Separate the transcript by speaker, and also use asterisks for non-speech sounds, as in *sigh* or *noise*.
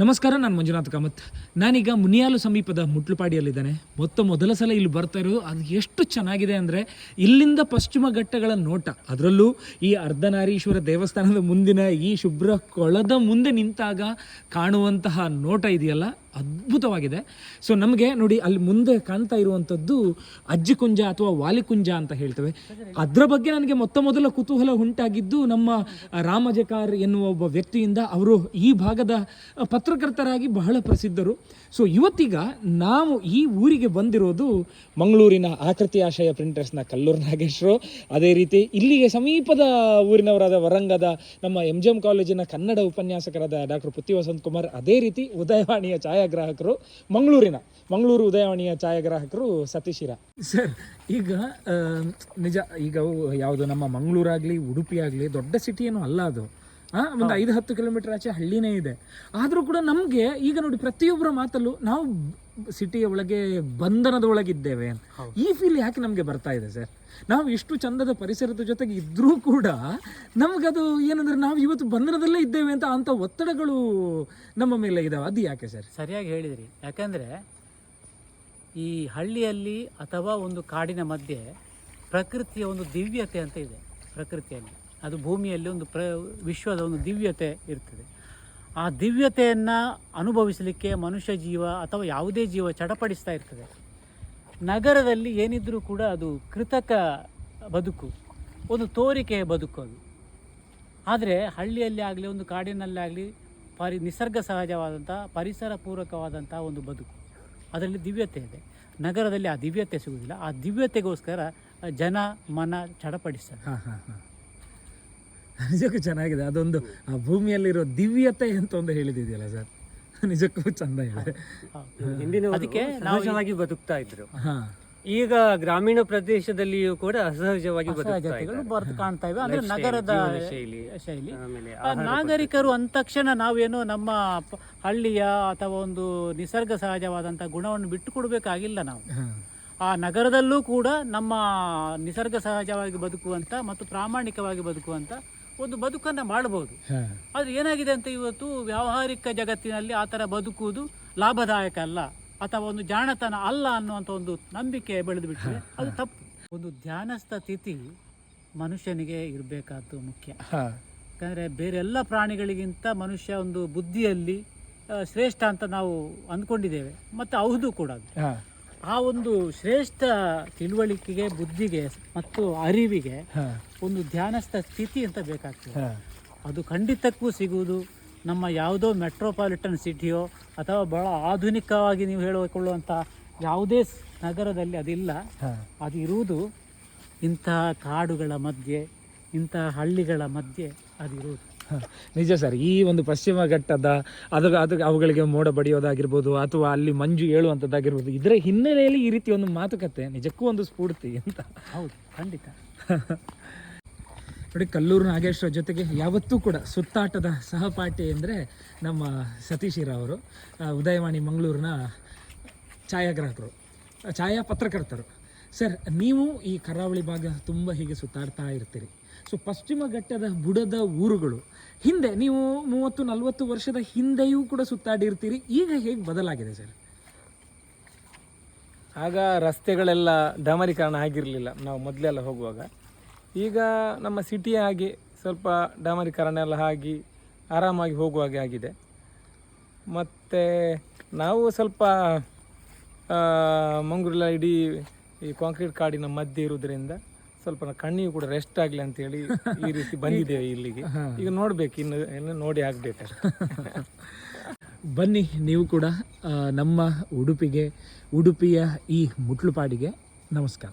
Speaker 1: ನಮಸ್ಕಾರ, ನಾನು ಮಂಜುನಾಥ್ ಕಾಮತ್. ನಾನೀಗ ಮುನಿಯಾಲು ಸಮೀಪದ ಮುಟ್ಲುಪಾಡಿಯಲ್ಲಿದ್ದಾನೆ. ಮೊತ್ತ ಮೊದಲ ಸಲ ಇಲ್ಲಿ ಬರ್ತಾ ಇರೋದು, ಅದು ಎಷ್ಟು ಚೆನ್ನಾಗಿದೆ ಅಂದರೆ ಇಲ್ಲಿಂದ ಪಶ್ಚಿಮ ಘಟ್ಟಗಳ ನೋಟ. ಅದರಲ್ಲೂ ಈ ಅರ್ಧನಾರೀಶ್ವರ ದೇವಸ್ಥಾನದ ಮುಂದಿನ ಈ ಶುಭ್ರ ಕೊಳದ ಮುಂದೆ ನಿಂತಾಗ ಕಾಣುವಂತಹ ನೋಟ ಇದೆಯಲ್ಲ? ಅದ್ಭುತವಾಗಿದೆ. ಸೊ ನಮಗೆ ನೋಡಿ ಅಲ್ಲಿ ಮುಂದೆ ಕಾಣ್ತಾ ಇರುವಂಥದ್ದು ಅಜ್ಜಿ ಕುಂಜ ಅಥವಾ ವಾಲಿಕುಂಜ ಅಂತ ಹೇಳ್ತೇವೆ. ಅದರ ಬಗ್ಗೆ ನನಗೆ ಮೊತ್ತ ಮೊದಲ ಕುತೂಹಲ ಉಂಟಾಗಿದ್ದು ನಮ್ಮ ರಾಮಜಕಾರ್ ಎನ್ನುವ ಒಬ್ಬ ವ್ಯಕ್ತಿಯಿಂದ ಅವರು ಈ ಭಾಗದ ಪತ್ರಕರ್ತರಾಗಿ ಬಹಳ ಪ್ರಸಿದ್ಧರು. ಸೊ ಇವತ್ತೀಗ ನಾವು ಈ ಊರಿಗೆ ಬಂದಿರೋದು ಮಂಗಳೂರಿನ ಆಕೃತಿ ಆಶಯ ಪ್ರಿಂಟರ್ಸ್ನ ಕಲ್ಲೂರು ನಾಗೇಶ್ವರು ಅದೇ ರೀತಿ ಇಲ್ಲಿಗೆ ಸಮೀಪದ ಊರಿನವರಾದ ವರಂಗದ ನಮ್ಮ ಎಂ ಜಿ ಎಂ ಕಾಲೇಜಿನ ಕನ್ನಡ ಉಪನ್ಯಾಸಕರಾದ ಡಾಕ್ಟರ್ ಪುತ್ತಿ ವಸಂತ್ ಕುಮಾರ್, ಅದೇ ರೀತಿ ಉದಯವಾಣಿಯ ಛಾಯಾಗ್ರಾಹಕರು ಮಂಗಳೂರಿನ, ಮಂಗಳೂರು ಉದಯವಾಣಿಯ ಛಾಯಾಗ್ರಾಹಕರು ಸತೀಶಿರ ಸರ್, ಈಗ ನಿಜ, ಈಗ ಯಾವುದೋ ನಮ್ಮ ಮಂಗಳೂರಾಗಲಿ ಉಡುಪಿ ಆಗಲಿ ದೊಡ್ಡ ಸಿಟಿ ಏನೂ ಅಲ್ಲ ಅದು. ಒಂದು ಐದು ಹತ್ತು ಕಿಲೋಮೀಟರ್ ಆಚೆ ಹಳ್ಳಿನೇ ಇದೆ. ಆದರೂ ಕೂಡ ನಮಗೆ ಈಗ ನೋಡಿ ಪ್ರತಿಯೊಬ್ಬರ ಮಾತಲ್ಲೂ ನಾವು ಸಿಟಿಯ ಒಳಗೆ ಬಂಧನದ ಒಳಗಿದ್ದೇವೆ ಈ ಫೀಲ್ ಯಾಕೆ ನಮಗೆ ಬರ್ತಾ ಇದೆ ಸರ್? ನಾವು ಇಷ್ಟು ಚಂದದ ಪರಿಸರದ ಜೊತೆಗೆ ಇದ್ರೂ ಕೂಡ ನಮಗದು ಏನಂದ್ರೆ ನಾವು ಇವತ್ತು ಬಂಧನದಲ್ಲೇ ಇದ್ದೇವೆ ಅಂತ ಅಂತ ಒತ್ತಡಗಳು ನಮ್ಮ ಮೇಲೆ ಇದಾವೆ. ಅದು ಯಾಕೆ ಸರ್?
Speaker 2: ಸರಿಯಾಗಿ ಹೇಳಿದಿರಿ. ಯಾಕಂದ್ರೆ ಈ ಹಳ್ಳಿಯಲ್ಲಿ ಅಥವಾ ಒಂದು ಕಾಡಿನ ಮಧ್ಯೆ ಪ್ರಕೃತಿಯ ಒಂದು ದಿವ್ಯತೆ ಅಂತ ಇದೆ. ಪ್ರಕೃತಿಯಲ್ಲಿ. ಅದು ಭೂಮಿಯಲ್ಲಿ ಒಂದು ಪ್ರ, ವಿಶ್ವದ ಒಂದು ದಿವ್ಯತೆ ಇರ್ತದೆ. ಆ ದಿವ್ಯತೆಯನ್ನು ಅನುಭವಿಸಲಿಕ್ಕೆ ಮನುಷ್ಯ ಜೀವ ಅಥವಾ ಯಾವುದೇ ಜೀವ ಚಡಪಡಿಸ್ತಾ ಇರ್ತದೆ. ನಗರದಲ್ಲಿ ಏನಿದ್ರೂ ಕೂಡ ಅದು ಕೃತಕ ಬದುಕು, ಒಂದು ತೋರಿಕೆಯ ಬದುಕು ಅದು. ಆದರೆ ಹಳ್ಳಿಯಲ್ಲಿ ಆಗಲಿ, ಒಂದು ಕಾಡಿನಲ್ಲಿ ಆಗಲಿ, ಪರಿ ನಿಸರ್ಗ ಸಹಜವಾದಂಥ ಪರಿಸರ ಪೂರಕವಾದಂಥ ಒಂದು ಬದುಕು. ಅದರಲ್ಲಿ ದಿವ್ಯತೆ ಇದೆ. ನಗರದಲ್ಲಿ ಆ ದಿವ್ಯತೆ ಸಿಗುವುದಿಲ್ಲ. ಆ ದಿವ್ಯತೆಗೋಸ್ಕರ ಜನ, ಮನ ಚಡಪಡಿಸ್ತಾರೆ. *laughs*
Speaker 1: ನಿಜಕ್ಕೂ ಚೆನ್ನಾಗಿದೆ. ಅದೊಂದು ಆ ಭೂಮಿಯಲ್ಲಿರೋ ದಿವ್ಯತೆ ಅಂತ ಒಂದು ಹೇಳಿದಿದೆಯಲ್ಲ ಸರ್. *laughs* ನಿಜಕ್ಕೂ ಚಂದ ಇದೆ.
Speaker 3: ಹಿಂದಿನ
Speaker 2: ಅದಕ್ಕೆ
Speaker 3: ಸಹಜವಾಗಿ ಬದುಕ್ತಾ ಇದ್ರು. *laughs* ಈಗ ಗ್ರಾಮೀಣ ಪ್ರದೇಶದಲ್ಲಿಯೂ ಕೂಡ ಅಸಹಜವಾಗಿ
Speaker 2: ಕಾಣ್ತಾ ಇವೆ. ಅಂದ್ರೆ ನಗರದ
Speaker 3: ಶೈಲಿ,
Speaker 2: ಶೈಲಿ.
Speaker 3: ಆಮೇಲೆ
Speaker 2: ಆ ನಾಗರಿಕರು ಅಂದ ತಕ್ಷಣ ನಾವೇನು ನಮ್ಮ ಹಳ್ಳಿಯ ಅಥವಾ ಒಂದು ನಿಸರ್ಗ ಸಹಜವಾದಂಥ ಗುಣವನ್ನು ಬಿಟ್ಟು ಕೊಡಬೇಕಾಗಿಲ್ಲ ನಾವು ಆ ನಗರದಲ್ಲೂ ಕೂಡ ನಮ್ಮ ನಿಸರ್ಗ ಸಹಜವಾಗಿ ಬದುಕುವಂತ ಮತ್ತು ಪ್ರಾಮಾಣಿಕವಾಗಿ ಬದುಕುವಂಥ ಒಂದು ಬದುಕನ್ನು ಮಾಡಬಹುದು ಆದರೆ ಏನಾಗಿದೆ ಅಂತ ಇವತ್ತು ವ್ಯಾವಹಾರಿಕ ಜಗತ್ತಿನಲ್ಲಿ ಆ ಥರ ಬದುಕುವುದು ಲಾಭದಾಯಕ ಅಲ್ಲ ಅಥವಾ ಒಂದು ಜಾಣತನ ಅಲ್ಲ ಅನ್ನುವಂಥ ಒಂದು ನಂಬಿಕೆ ಬೆಳೆದು ಬಿಟ್ಟರೆ ಅದು ತಪ್ಪು. ಒಂದು ಧ್ಯಾನಸ್ಥ ಸ್ಥಿತಿ ಮನುಷ್ಯನಿಗೆ ಇರಬೇಕಾದ್ದು ಮುಖ್ಯ. ಯಾಕಂದರೆ ಬೇರೆಲ್ಲ ಪ್ರಾಣಿಗಳಿಗಿಂತ ಮನುಷ್ಯ ಒಂದು ಬುದ್ಧಿಯಲ್ಲಿ ಶ್ರೇಷ್ಠ ಅಂತ ನಾವು ಅಂದ್ಕೊಂಡಿದ್ದೇವೆ. ಮತ್ತು ಹೌದು ಕೂಡ ಆ ಒಂದು ಶ್ರೇಷ್ಠ ತಿಳುವಳಿಕೆಗೆ ಬುದ್ಧಿಗೆ ಮತ್ತು ಅರಿವಿಗೆ ಒಂದು ಧ್ಯಾನಸ್ಥ ಸ್ಥಿತಿ ಅಂತ ಬೇಕಾಗ್ತದೆ. ಅದು ಖಂಡಿತಕ್ಕೂ ಸಿಗುವುದು. ನಮ್ಮ ಯಾವುದೋ ಮೆಟ್ರೋಪಾಲಿಟನ್ ಸಿಟಿಯೋ ಅಥವಾ ಬಹಳ ಆಧುನಿಕವಾಗಿ ನೀವು ಹೇಳಿಕೊಳ್ಳುವಂಥ ಯಾವುದೇ ನಗರದಲ್ಲಿ ಅದಿಲ್ಲ. ಅದು ಇರುವುದು ಇಂತಹ ಕಾಡುಗಳ ಮಧ್ಯೆ ಇಂತಹ ಹಳ್ಳಿಗಳ ಮಧ್ಯೆ ಅದಿರುವುದು
Speaker 1: ಹ, ನಿಜ ಸರ್ ಈ ಒಂದು ಪಶ್ಚಿಮ ಘಟ್ಟದ ಅದು ಅದು ಅವುಗಳಿಗೆ ಮೋಡ ಬಡಿಯೋದಾಗಿರ್ಬೋದು ಅಥವಾ ಅಲ್ಲಿ ಮಂಜು ಏಳುವಂಥದ್ದಾಗಿರ್ಬೋದು ಇದರ ಹಿನ್ನೆಲೆಯಲ್ಲಿ ಈ ರೀತಿ ಒಂದು ಮಾತುಕತೆ ನಿಜಕ್ಕೂ ಒಂದು ಸ್ಫೂರ್ತಿ ಅಂತ.
Speaker 2: ಹೌದು ಖಂಡಿತ.
Speaker 1: ನೋಡಿ ಕಲ್ಲೂರು ನಾಗೇಶ್ವರ ಜೊತೆಗೆ ಯಾವತ್ತೂ ಕೂಡ ಸುತ್ತಾಟದ ಸಹಪಾಠಿ ಅಂದರೆ ನಮ್ಮ ಸತೀಶಿರ ಅವರು ಉದಯವಾಣಿ ಮಂಗಳೂರಿನ ಛಾಯಾಗ್ರಾಹಕರು ಛಾಯಾ ಪತ್ರಕರ್ತರು ಸರ್ ನೀವು ಈ ಕರಾವಳಿ ಭಾಗ ತುಂಬ ಹೀಗೆ ಸುತ್ತಾಡ್ತಾ ಇರ್ತೀರಿ. ಸೊ ಪಶ್ಚಿಮ ಘಟ್ಟದ ಬುಡದ ಊರುಗಳು. ಹಿಂದೆ ನೀವು ಮೂವತ್ತು ನಲವತ್ತು ವರ್ಷದ ಹಿಂದೆಯೂ ಕೂಡ ಸುತ್ತಾಡಿರ್ತೀರಿ. ಈಗ ಹೇಗೆ ಬದಲಾಗಿದೆ ಸರ್?
Speaker 4: ಆಗ ರಸ್ತೆಗಳೆಲ್ಲ ಡಾಮರೀಕರಣ ಆಗಿರಲಿಲ್ಲ. ನಾವು ಮೊದಲೆಲ್ಲ ಹೋಗುವಾಗ. ಈಗ ನಮ್ಮ ಸಿಟಿ ಆಗಿ ಸ್ವಲ್ಪ ಡಾಮರೀಕರಣ ಎಲ್ಲ ಆಗಿ ಆರಾಮಾಗಿ ಹೋಗುವ ಹಾಗೆ ಆಗಿದೆ. ಮತ್ತು ನಾವು ಸ್ವಲ್ಪ ಆ, ಇಡೀ ಈ ಕಾಂಕ್ರೀಟ್ ಕಾಡಿನ ಮಧ್ಯೆ ಇರುವುದರಿಂದ ಸ್ವಲ್ಪ ಕಣ್ಣಿಗೆ ಕೂಡ ರೆಸ್ಟ್ ಆಗಲಿ ಅಂತೇಳಿ ಈ *laughs* ರೀತಿ ಬಂದಿದ್ದೇವೆ ಇಲ್ಲಿಗೆ. ಈಗ ನೋಡ್ಬೇಕು ಇನ್ನು ಇನ್ನು ನೋಡಿ ಆಗ್ಬೇಕಷ್ಟೆ *laughs*
Speaker 1: ಬನ್ನಿ ನೀವು ಕೂಡ ನಮ್ಮ ಉಡುಪಿಗೆ ಉಡುಪಿಯ ಈ ಮುಟ್ಲುಪಾಡಿಗೆ ನಮಸ್ಕಾರ.